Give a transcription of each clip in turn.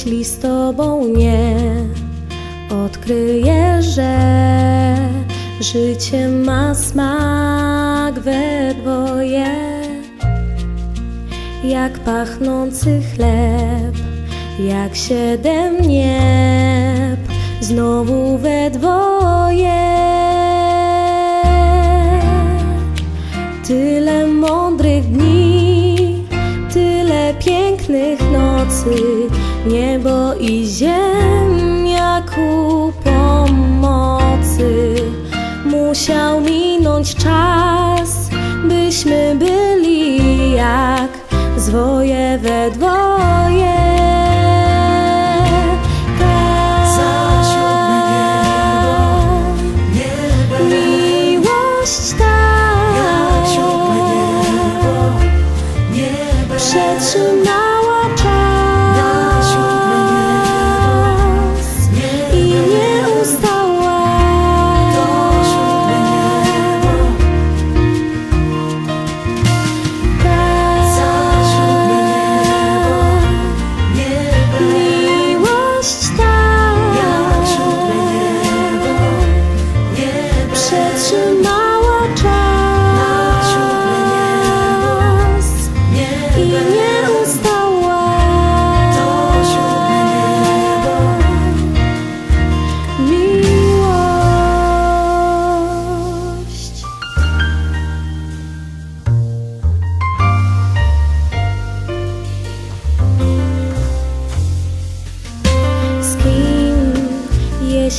Jeśli z tobą nie odkryję, że życie ma smak we dwoje, jak pachnący chleb, jak siedem nieb, znowu we dwoje. Niebo i ziemia ku pomocy. Musiał minąć czas, byśmy byli jak zwoje we dwoje.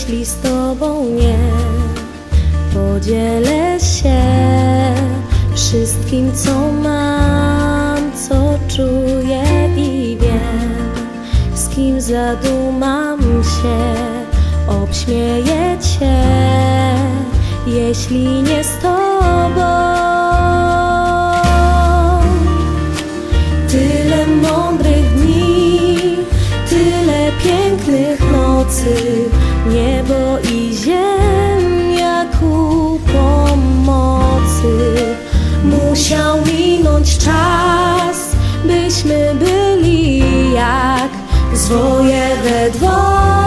Jeśli z tobą nie podzielę się wszystkim, co mam, co czuję i wiem, z kim zadumam się, obśmieję cię, jeśli nie z tobą. Tyle mądrych dni, tyle pięknych nocy, niebo i ziemia ku pomocy. Musiał minąć czas, byśmy byli jak zwoje we dwoje.